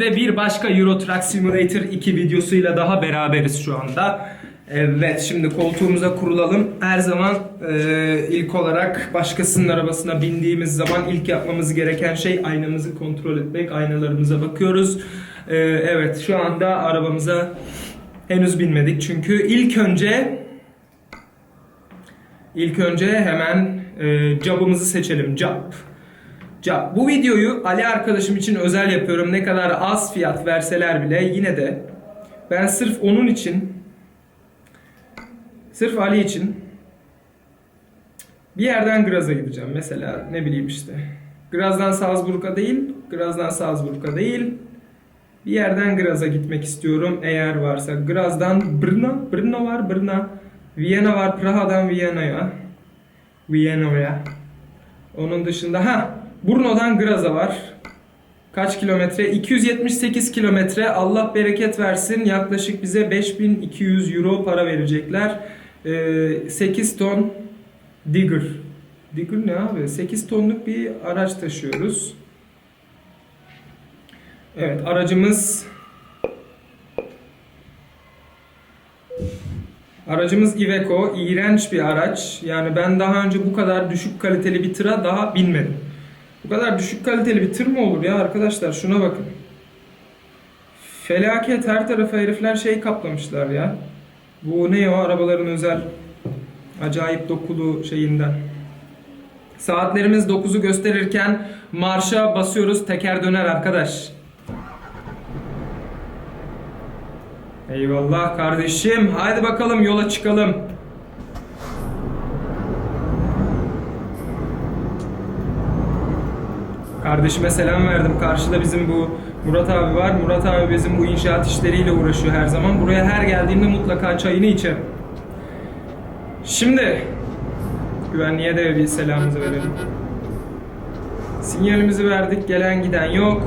ve bir başka Euro Truck Simulator 2 videosuyla daha beraberiz şu anda. Evet şimdi koltuğumuza kurulalım. Her zaman e, ilk olarak başkasının arabasına bindiğimiz zaman ilk yapmamız gereken şey aynamızı kontrol etmek. Aynalarımıza bakıyoruz. E, evet şu anda arabamıza henüz binmedik. Çünkü ilk önce ilk önce hemen e, job'ımızı seçelim. Job. Ca- Bu videoyu Ali arkadaşım için özel yapıyorum. Ne kadar az fiyat verseler bile yine de ben sırf onun için sırf Ali için bir yerden Graz'a gideceğim. Mesela ne bileyim işte. Graz'dan Salzburg'a değil, Graz'dan Salzburg'a değil. Bir yerden Graz'a gitmek istiyorum eğer varsa. Graz'dan Brno, Brno var, Brno. Viyana var, Praha'dan Viyana'ya. Viyana'ya. Onun dışında ha Brno'dan Graz'a var. Kaç kilometre? 278 kilometre. Allah bereket versin. Yaklaşık bize 5200 euro para verecekler. Ee, 8 ton digger. Digger ne abi? 8 tonluk bir araç taşıyoruz. Evet aracımız Aracımız Iveco. iğrenç bir araç. Yani ben daha önce bu kadar düşük kaliteli bir tıra daha binmedim. Bu kadar düşük kaliteli bir tır mı olur ya arkadaşlar? Şuna bakın. Felaket her tarafa herifler şey kaplamışlar ya. Bu ne o arabaların özel acayip dokulu şeyinden. Saatlerimiz 9'u gösterirken marşa basıyoruz teker döner arkadaş. Eyvallah kardeşim. Haydi bakalım yola çıkalım. Kardeşime selam verdim. Karşıda bizim bu Murat abi var. Murat abi bizim bu inşaat işleriyle uğraşıyor her zaman. Buraya her geldiğimde mutlaka çayını içerim. Şimdi güvenliğe de bir selamımızı verelim. Sinyalimizi verdik. Gelen giden yok.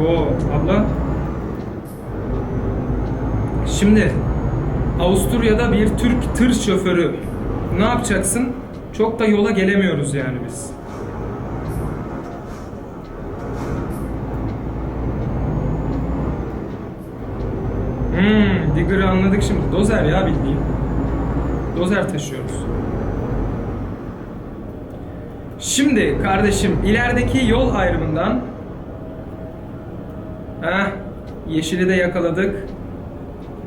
Oo abla. Şimdi Avusturya'da bir Türk tır şoförü ne yapacaksın? Çok da yola gelemiyoruz yani biz. Digger'ı anladık şimdi. Dozer ya bildiğin. Dozer taşıyoruz. Şimdi kardeşim ilerideki yol ayrımından Heh, yeşili de yakaladık.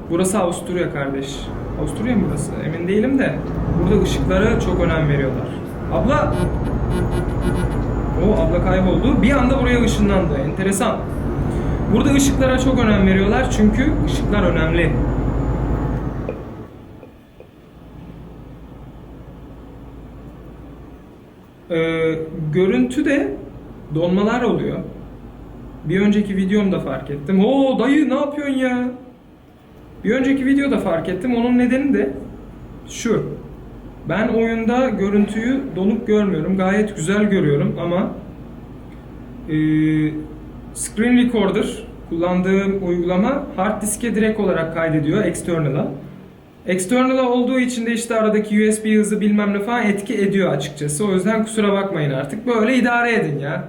Burası Avusturya kardeş. Avusturya mı burası? Emin değilim de. Burada ışıklara çok önem veriyorlar. Abla! O abla kayboldu. Bir anda buraya ışınlandı. Enteresan. Burada ışıklara çok önem veriyorlar çünkü ışıklar önemli. Ee, görüntüde donmalar oluyor. Bir önceki videomda fark ettim. Oo dayı ne yapıyorsun ya? Bir önceki videoda fark ettim. Onun nedeni de şu. Ben oyunda görüntüyü donuk görmüyorum. Gayet güzel görüyorum ama e, Screen Recorder kullandığım uygulama hard diske direkt olarak kaydediyor external'a. External'a olduğu için de işte aradaki USB hızı bilmem ne falan etki ediyor açıkçası. O yüzden kusura bakmayın artık. Böyle idare edin ya.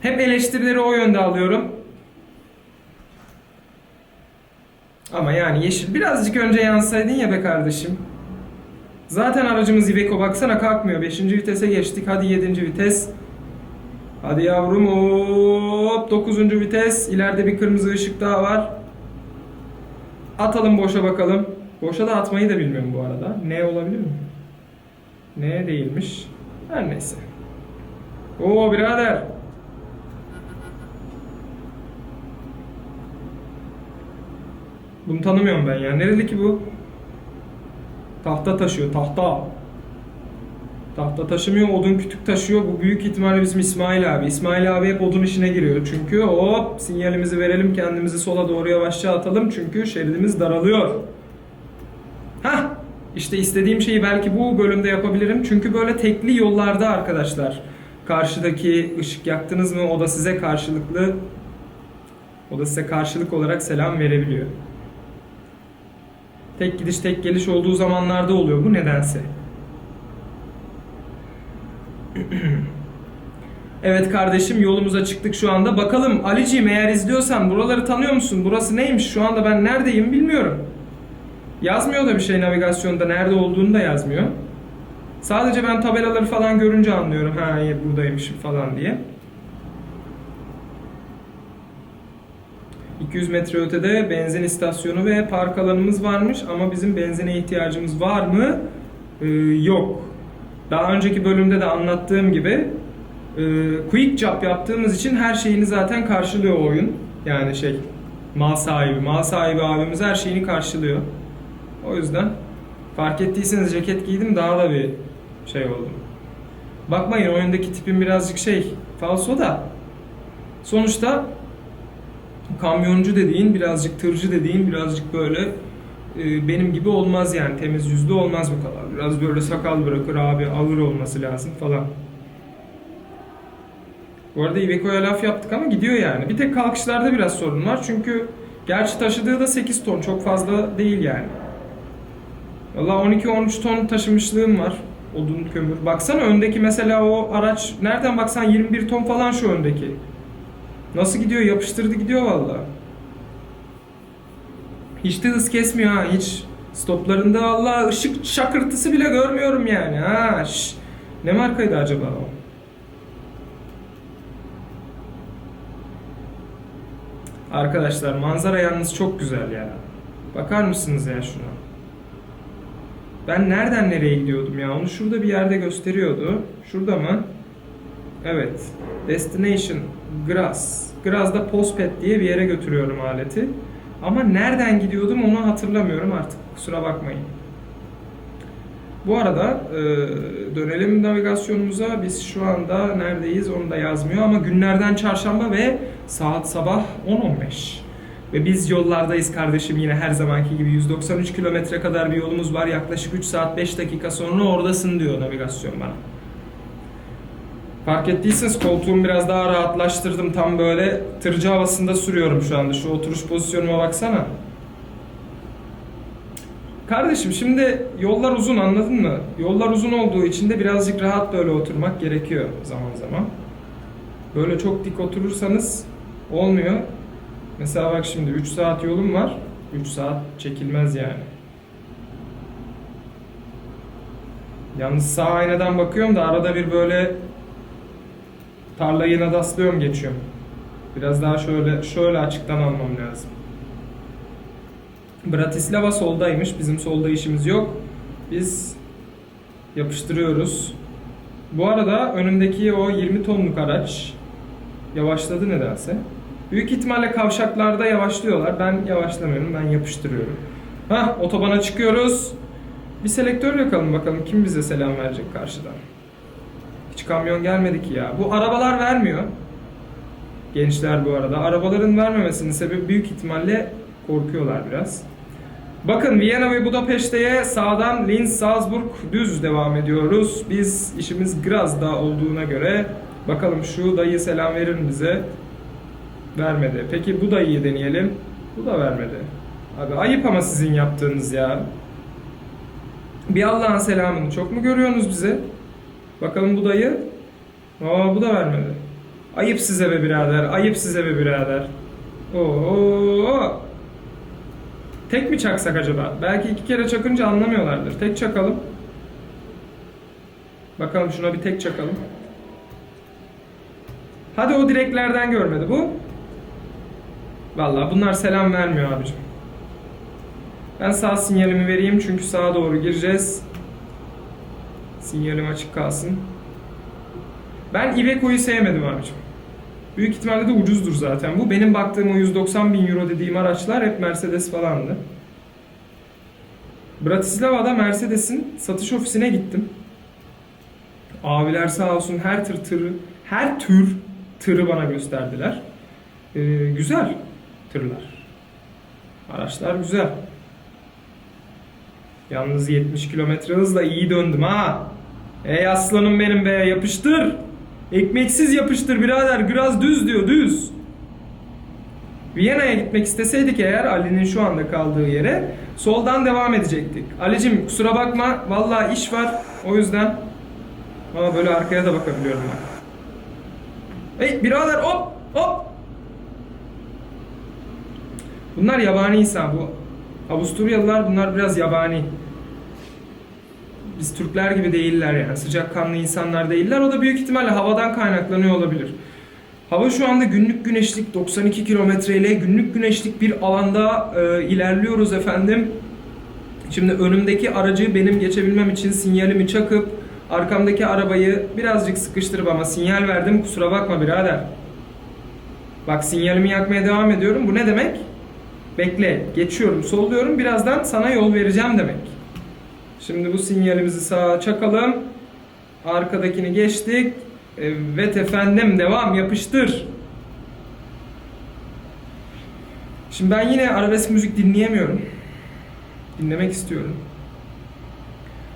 Hep eleştirileri o yönde alıyorum. Ama yani yeşil birazcık önce yansaydın ya be kardeşim. Zaten aracımız Iveco baksana kalkmıyor. 5. vitese geçtik. Hadi 7. vites. Hadi yavrum hop 9. vites. İleride bir kırmızı ışık daha var. Atalım boşa bakalım. Boşa da atmayı da bilmiyorum bu arada. Ne olabilir mi? Ne değilmiş. Her neyse. Oo birader. Bunu tanımıyorum ben ya. Nereli ki bu? Tahta taşıyor. Tahta. Tahta taşımıyor, odun kütük taşıyor. Bu büyük ihtimalle bizim İsmail abi. İsmail abi hep odun işine giriyor. Çünkü hop sinyalimizi verelim, kendimizi sola doğru yavaşça atalım. Çünkü şeridimiz daralıyor. İşte istediğim şeyi belki bu bölümde yapabilirim. Çünkü böyle tekli yollarda arkadaşlar. Karşıdaki ışık yaktınız mı o da size karşılıklı o da size karşılık olarak selam verebiliyor. Tek gidiş tek geliş olduğu zamanlarda oluyor bu nedense. Evet kardeşim yolumuza çıktık şu anda. Bakalım Aliciğim eğer izliyorsan buraları tanıyor musun? Burası neymiş? Şu anda ben neredeyim bilmiyorum. Yazmıyor da bir şey navigasyonda nerede olduğunu da yazmıyor. Sadece ben tabelaları falan görünce anlıyorum. Ha iyi buradaymışım falan diye. 200 metre ötede benzin istasyonu ve park alanımız varmış ama bizim benzine ihtiyacımız var mı? Ee, yok. Daha önceki bölümde de anlattığım gibi e, quick job yaptığımız için her şeyini zaten karşılıyor oyun. Yani şey mal sahibi, mal sahibi abimiz her şeyini karşılıyor. O yüzden fark ettiyseniz ceket giydim daha da bir şey oldum. Bakmayın oyundaki tipim birazcık şey falso da sonuçta kamyoncu dediğin birazcık tırcı dediğin birazcık böyle e, benim gibi olmaz yani temiz yüzlü olmaz bu kadar. Biraz böyle sakal bırakır abi ağır olması lazım falan. Bu arada Iveco'ya laf yaptık ama gidiyor yani. Bir tek kalkışlarda biraz sorun var çünkü gerçi taşıdığı da 8 ton çok fazla değil yani. Valla 12-13 ton taşımışlığım var. Odun, kömür. Baksana öndeki mesela o araç nereden baksan 21 ton falan şu öndeki. Nasıl gidiyor? Yapıştırdı gidiyor valla. Hiç de hız kesmiyor ha hiç. Stoplarında valla ışık şakırtısı bile görmüyorum yani. Ha, şş. Ne markaydı acaba o? Arkadaşlar manzara yalnız çok güzel ya. Bakar mısınız ya şuna? Ben nereden nereye gidiyordum ya? Onu şurada bir yerde gösteriyordu. Şurada mı? Evet. Destination Graz. Graz'da Postpet diye bir yere götürüyorum aleti. Ama nereden gidiyordum onu hatırlamıyorum artık. Kusura bakmayın. Bu arada e, dönelim navigasyonumuza. Biz şu anda neredeyiz onu da yazmıyor ama günlerden çarşamba ve saat sabah 10.15. Ve biz yollardayız kardeşim yine her zamanki gibi 193 kilometre kadar bir yolumuz var. Yaklaşık 3 saat 5 dakika sonra oradasın diyor navigasyon bana. Fark ettiyseniz koltuğumu biraz daha rahatlaştırdım. Tam böyle tırcı havasında sürüyorum şu anda. Şu oturuş pozisyonuma baksana. Kardeşim şimdi yollar uzun anladın mı? Yollar uzun olduğu için de birazcık rahat böyle oturmak gerekiyor zaman zaman. Böyle çok dik oturursanız olmuyor. Mesela bak şimdi 3 saat yolum var. 3 saat çekilmez yani. Yalnız sağ aynadan bakıyorum da arada bir böyle tarlayı nadaslıyorum geçiyorum. Biraz daha şöyle şöyle açıktan almam lazım. Bratislava soldaymış. Bizim solda işimiz yok. Biz yapıştırıyoruz. Bu arada önümdeki o 20 tonluk araç yavaşladı nedense. Büyük ihtimalle kavşaklarda yavaşlıyorlar. Ben yavaşlamıyorum. Ben yapıştırıyorum. Hah otobana çıkıyoruz. Bir selektör yakalım bakalım kim bize selam verecek karşıdan. Hiç kamyon gelmedi ki ya. Bu arabalar vermiyor. Gençler bu arada. Arabaların vermemesinin sebebi büyük ihtimalle korkuyorlar biraz. Bakın Viyana ve Budapeşte'ye sağdan Linz, Salzburg düz devam ediyoruz. Biz işimiz Graz'da olduğuna göre bakalım şu dayı selam verir bize? Vermedi. Peki bu dayıyı deneyelim. Bu da vermedi. Abi ayıp ama sizin yaptığınız ya. Bir Allah'ın selamını çok mu görüyorsunuz bize? Bakalım bu dayı. Aa bu da vermedi. Ayıp size be birader. Ayıp size be birader. Oo. Tek mi çaksak acaba? Belki iki kere çakınca anlamıyorlardır. Tek çakalım. Bakalım şuna bir tek çakalım. Hadi o direklerden görmedi bu. Vallahi bunlar selam vermiyor abicim. Ben sağ sinyalimi vereyim çünkü sağa doğru gireceğiz. Sinyalim açık kalsın. Ben Iveco'yu sevmedim abicim. Büyük ihtimalle de ucuzdur zaten bu. Benim baktığım o 190 bin euro dediğim araçlar hep Mercedes falandı. Bratislava'da Mercedes'in satış ofisine gittim. Abiler sağ olsun her tır tırı, her tür tırı bana gösterdiler. Ee, güzel tırlar. Araçlar güzel. Yalnız 70 kilometre hızla iyi döndüm ha. Ey aslanım benim be yapıştır. Ekmeksiz yapıştır birader biraz düz diyor düz. Viyana'ya gitmek isteseydik eğer Ali'nin şu anda kaldığı yere soldan devam edecektik. Ali'cim kusura bakma vallahi iş var o yüzden ama böyle arkaya da bakabiliyorum ben. Hey birader hop hop. Bunlar yabani insan bu. Avusturyalılar bunlar biraz yabani. Biz Türkler gibi değiller yani. Sıcakkanlı insanlar değiller. O da büyük ihtimalle havadan kaynaklanıyor olabilir. Hava şu anda günlük güneşlik 92 kilometre ile günlük güneşlik bir alanda e, ilerliyoruz efendim. Şimdi önümdeki aracı benim geçebilmem için sinyalimi çakıp arkamdaki arabayı birazcık sıkıştırıp ama sinyal verdim kusura bakma birader. Bak sinyalimi yakmaya devam ediyorum. Bu ne demek? Bekle, geçiyorum, solluyorum. Birazdan sana yol vereceğim demek. Şimdi bu sinyalimizi sağa çakalım. Arkadakini geçtik. Evet efendim devam yapıştır. Şimdi ben yine arabesk müzik dinleyemiyorum. Dinlemek istiyorum.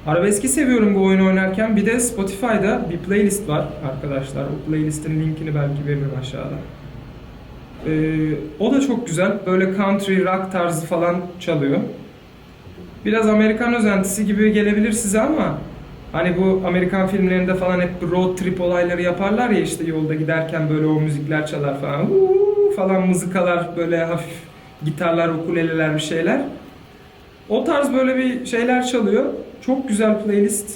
Arabeski seviyorum bu oyunu oynarken. Bir de Spotify'da bir playlist var arkadaşlar. O playlistin linkini belki veririm aşağıda. Ee, o da çok güzel. Böyle country, rock tarzı falan çalıyor. Biraz Amerikan özentisi gibi gelebilir size ama hani bu Amerikan filmlerinde falan hep road trip olayları yaparlar ya işte yolda giderken böyle o müzikler çalar falan. Uuu falan mızıkalar böyle hafif gitarlar, ukuleleler bir şeyler. O tarz böyle bir şeyler çalıyor. Çok güzel playlist.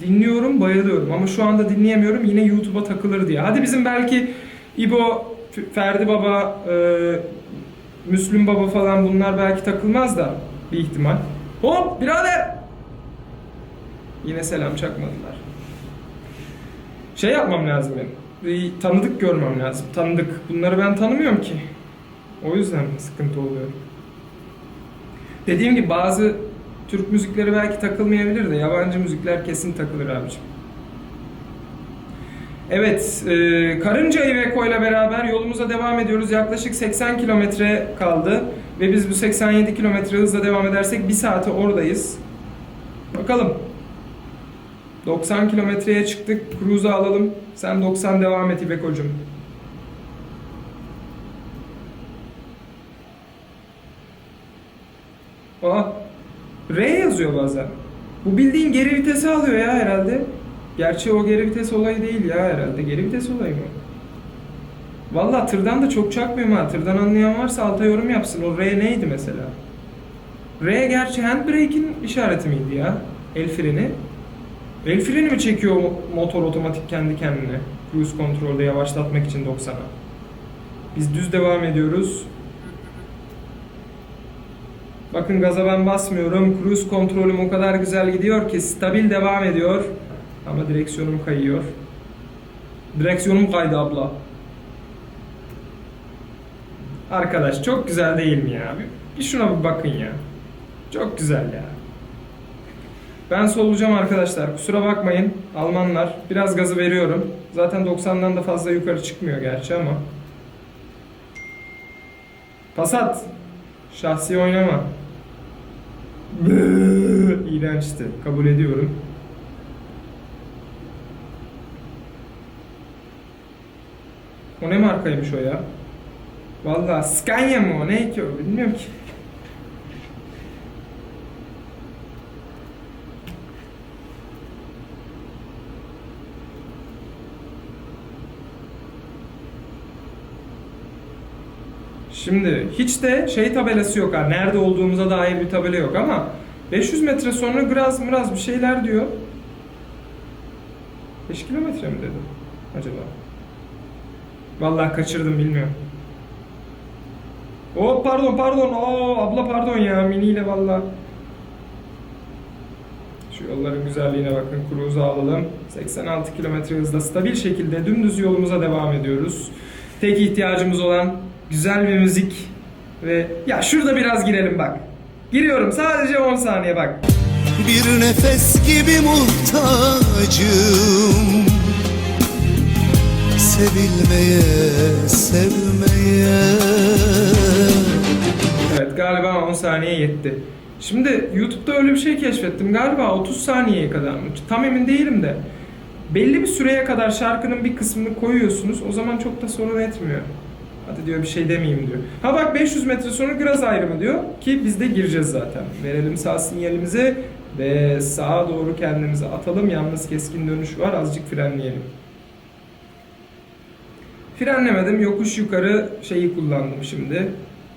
Dinliyorum, bayılıyorum ama şu anda dinleyemiyorum. Yine YouTube'a takılır diye. Hadi bizim belki İbo, Ferdi Baba, e, Müslüm Baba falan bunlar belki takılmaz da bir ihtimal. Hop birader! Yine selam çakmadılar. Şey yapmam lazım benim. Bir tanıdık görmem lazım. Tanıdık. Bunları ben tanımıyorum ki. O yüzden sıkıntı oluyor. Dediğim gibi bazı Türk müzikleri belki takılmayabilir de yabancı müzikler kesin takılır abicim. Evet, e, Karınca Iveco ile beraber yolumuza devam ediyoruz. Yaklaşık 80 kilometre kaldı ve biz bu 87 kilometre hızla devam edersek bir saate oradayız. Bakalım. 90 kilometreye çıktık. Cruise'u alalım. Sen 90 devam et Iveco'cum. Aa, R yazıyor bazen. Bu bildiğin geri vitesi alıyor ya herhalde. Gerçi o geri vites olayı değil ya herhalde. Geri vites olayı mı? Valla tırdan da çok çakmıyorum ha. Tırdan anlayan varsa alta yorum yapsın. O R neydi mesela? R gerçi handbrake'in işareti miydi ya? El freni. El freni mi çekiyor motor otomatik kendi kendine? Cruise kontrolde yavaşlatmak için 90'a. Biz düz devam ediyoruz. Bakın gaza ben basmıyorum. Cruise kontrolüm o kadar güzel gidiyor ki stabil devam ediyor. Ama direksiyonum kayıyor. Direksiyonum kaydı abla. Arkadaş çok güzel değil mi ya? Bir, şuna bir bakın ya. Çok güzel ya. Ben solacağım arkadaşlar. Kusura bakmayın Almanlar. Biraz gazı veriyorum. Zaten 90'dan da fazla yukarı çıkmıyor gerçi ama. Passat. Şahsi oynama. İğrençti. Kabul ediyorum. O ne markaymış o ya? Vallahi Scania mı o? Ne ki o? Bilmiyorum ki. Şimdi hiç de şey tabelası yok ha. Nerede olduğumuza dair bir tabela yok ama 500 metre sonra Graz Mraz bir şeyler diyor. 5 kilometre mi dedi acaba? Vallahi kaçırdım bilmiyorum. Oh pardon pardon. Oo abla pardon ya miniyle vallahi. Şu yolların güzelliğine bakın. Cruise'u alalım. 86 km hızla stabil şekilde dümdüz yolumuza devam ediyoruz. Tek ihtiyacımız olan güzel bir müzik ve ya şurada biraz girelim bak. Giriyorum sadece 10 saniye bak. Bir nefes gibi muhtacım Sevilmeye, sevmeye Evet galiba 10 saniye yetti. Şimdi YouTube'da öyle bir şey keşfettim. Galiba 30 saniyeye kadar mı? Tam emin değilim de. Belli bir süreye kadar şarkının bir kısmını koyuyorsunuz. O zaman çok da sorun etmiyor. Hadi diyor bir şey demeyeyim diyor. Ha bak 500 metre sonra Graz ayrımı diyor ki biz de gireceğiz zaten. Verelim sağ sinyalimizi ve sağa doğru kendimizi atalım. Yalnız keskin dönüş var. Azıcık frenleyelim. Frenlemedim. Yokuş yukarı şeyi kullandım şimdi.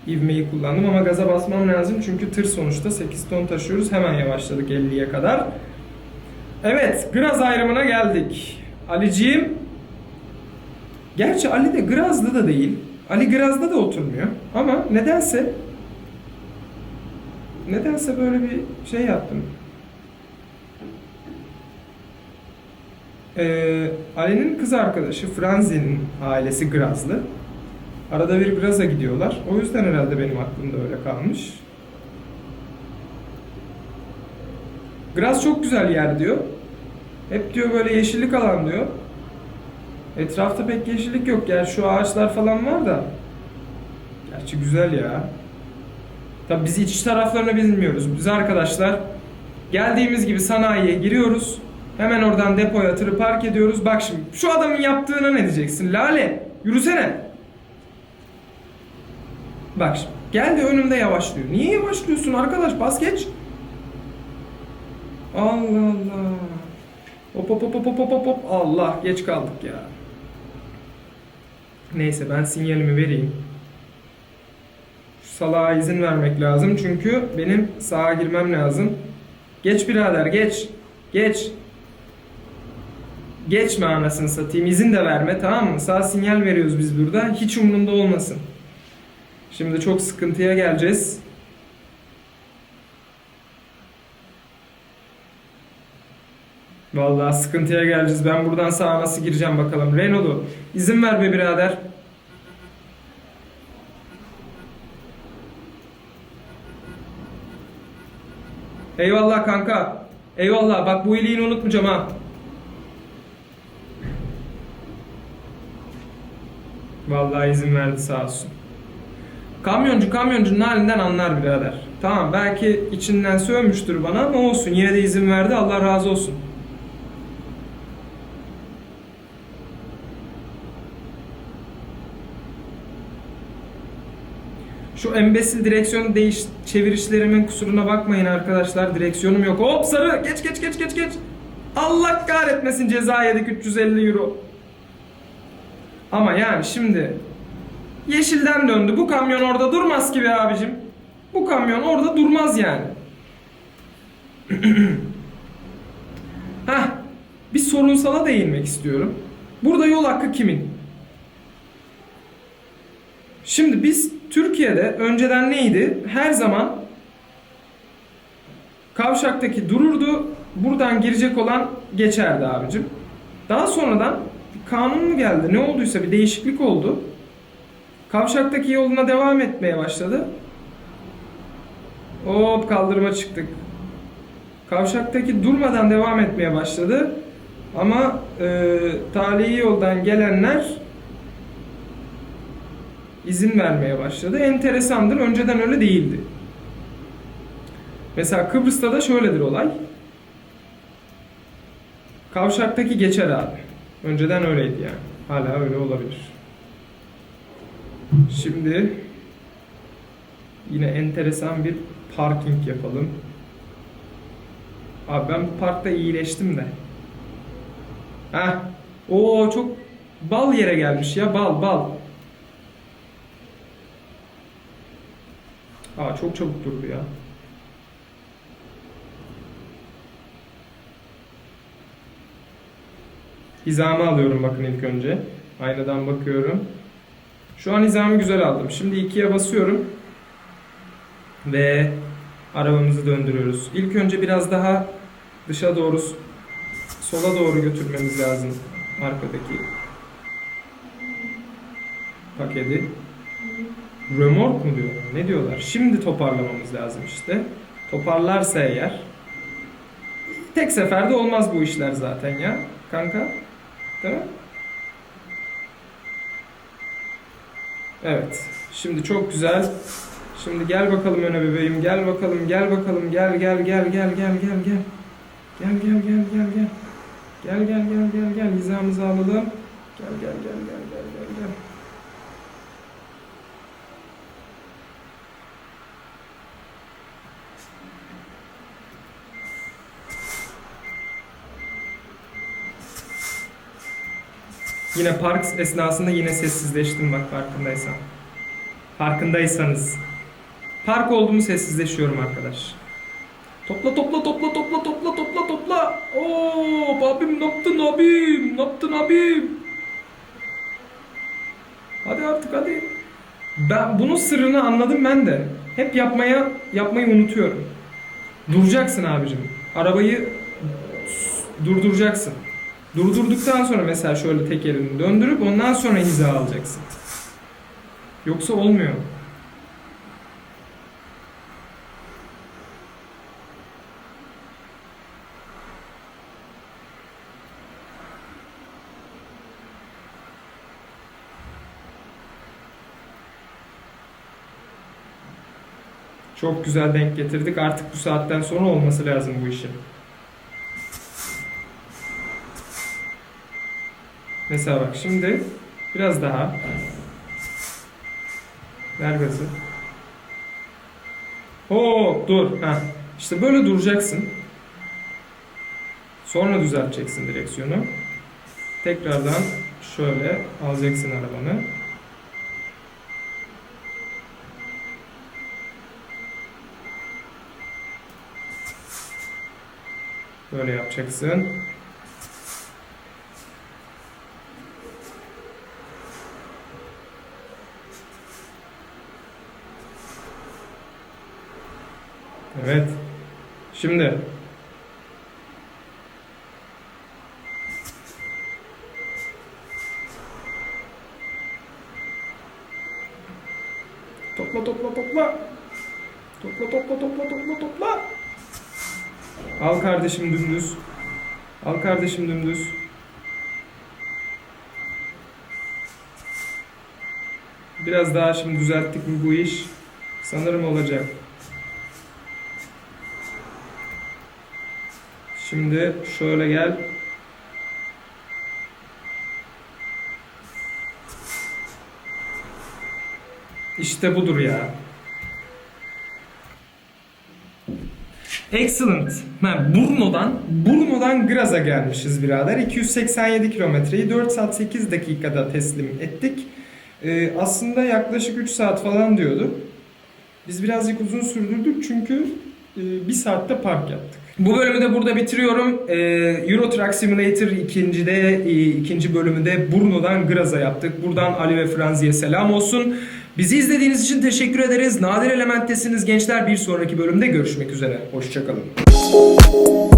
İvmeyi kullandım ama gaza basmam lazım çünkü tır sonuçta 8 ton taşıyoruz. Hemen yavaşladık 50'ye kadar. Evet, Graz ayrımına geldik. Aliciğim Gerçi Ali de Graz'da da değil. Ali Graz'da da oturmuyor. Ama nedense nedense böyle bir şey yaptım. Ee, Ali'nin kız arkadaşı Franzi'nin ailesi Grazlı. Arada bir Graz'a gidiyorlar. O yüzden herhalde benim aklımda öyle kalmış. Graz çok güzel yer diyor. Hep diyor böyle yeşillik alan diyor. Etrafta pek yeşillik yok. Gerçi şu ağaçlar falan var da. Gerçi güzel ya. Tabi biz iç taraflarını bilmiyoruz. Biz arkadaşlar geldiğimiz gibi sanayiye giriyoruz. Hemen oradan depoya tırı park ediyoruz. Bak şimdi şu adamın yaptığına ne diyeceksin? Lale yürüsene. Bak şimdi geldi önümde yavaşlıyor. Niye yavaşlıyorsun arkadaş? Bas geç. Allah Allah. Hop hop hop hop hop hop hop. Allah geç kaldık ya. Neyse ben sinyalimi vereyim. Şu salağa izin vermek lazım çünkü benim sağa girmem lazım. Geç birader geç. Geç. Geçme anasını satayım. izin de verme tamam mı? Sağ sinyal veriyoruz biz burada. Hiç umurunda olmasın. Şimdi çok sıkıntıya geleceğiz. Vallahi sıkıntıya geleceğiz. Ben buradan sağa nasıl gireceğim bakalım. Renault'u izin ver be birader. Eyvallah kanka. Eyvallah. Bak bu iyiliğini unutmayacağım ha. Vallahi izin verdi sağ olsun. Kamyoncu kamyoncunun halinden anlar birader. Tamam belki içinden sövmüştür bana ama olsun. Yine de izin verdi. Allah razı olsun. Şu embesil direksiyon değiş çevirişlerimin kusuruna bakmayın arkadaşlar. Direksiyonum yok. Hop sarı. Geç geç geç geç geç. Allah kahretmesin ceza yedik 350 euro. Ama yani şimdi yeşilden döndü. Bu kamyon orada durmaz ki be abicim. Bu kamyon orada durmaz yani. Heh, bir sorunsala değinmek istiyorum. Burada yol hakkı kimin? Şimdi biz Türkiye'de önceden neydi? Her zaman kavşaktaki dururdu. Buradan girecek olan geçerdi abicim. Daha sonradan kanun mu geldi? Ne olduysa bir değişiklik oldu. Kavşaktaki yoluna devam etmeye başladı. Hop kaldırıma çıktık. Kavşaktaki durmadan devam etmeye başladı. Ama e, talihi yoldan gelenler izin vermeye başladı. Enteresandır. Önceden öyle değildi. Mesela Kıbrıs'ta da şöyledir olay. Kavşaktaki geçer abi. Önceden öyleydi yani. Hala öyle olabilir. Şimdi yine enteresan bir parking yapalım. Abi ben parkta iyileştim de. Heh. Oo çok bal yere gelmiş ya bal bal. Aa çok çabuk durdu ya. Hizamı alıyorum bakın ilk önce. Aynadan bakıyorum. Şu an hizamı güzel aldım. Şimdi ikiye basıyorum. Ve arabamızı döndürüyoruz. İlk önce biraz daha dışa doğru sola doğru götürmemiz lazım arkadaki paketi. Römork mu diyorlar? Ne diyorlar? Şimdi toparlamamız lazım işte. Toparlarsa eğer tek seferde olmaz bu işler zaten ya. Kanka. Değil mi? Evet. Şimdi çok güzel. Şimdi gel bakalım öne bebeğim. Gel bakalım. Gel bakalım. Gel gel gel gel gel gel gel. Gel gel gel gel gel. Gel gel gel gel gel. Hizamızı alalım. Gel gel gel gel. Yine park esnasında yine sessizleştim bak farkındaysan. Farkındaysanız. Park olduğumu sessizleşiyorum arkadaş. Topla topla topla topla topla topla topla. Oo abim ne yaptın abim? Ne yaptın abim? Hadi artık hadi. Ben bunun sırrını anladım ben de. Hep yapmaya yapmayı unutuyorum. Duracaksın abicim. Arabayı durduracaksın. Durdurduktan sonra mesela şöyle tek elini döndürüp ondan sonra hiza alacaksın. Yoksa olmuyor. Çok güzel denk getirdik. Artık bu saatten sonra olması lazım bu işin. Mesela bak şimdi biraz daha ver gazı. Hop dur. Heh. İşte böyle duracaksın. Sonra düzelteceksin direksiyonu. Tekrardan şöyle alacaksın arabanı. Böyle yapacaksın. Evet. Şimdi Topla topla topla. Topla topla topla topla topla. Al kardeşim dümdüz. Al kardeşim dümdüz. Biraz daha şimdi düzelttik mi bu iş? Sanırım olacak. Şimdi şöyle gel. İşte budur ya. Excellent. Ha, Brno'dan, Brno'dan Graz'a gelmişiz birader. 287 kilometreyi 4 saat 8 dakikada teslim ettik. Ee, aslında yaklaşık 3 saat falan diyordu. Biz birazcık uzun sürdürdük çünkü e, bir saatte park yaptık. Bu bölümü de burada bitiriyorum. Ee, Euro Truck Simulator ikincide, e, ikinci bölümünde Brno'dan Graz'a yaptık. Buradan Ali ve Franzi'ye selam olsun. Bizi izlediğiniz için teşekkür ederiz. Nadir Element'tesiniz gençler. Bir sonraki bölümde görüşmek üzere. Hoşçakalın.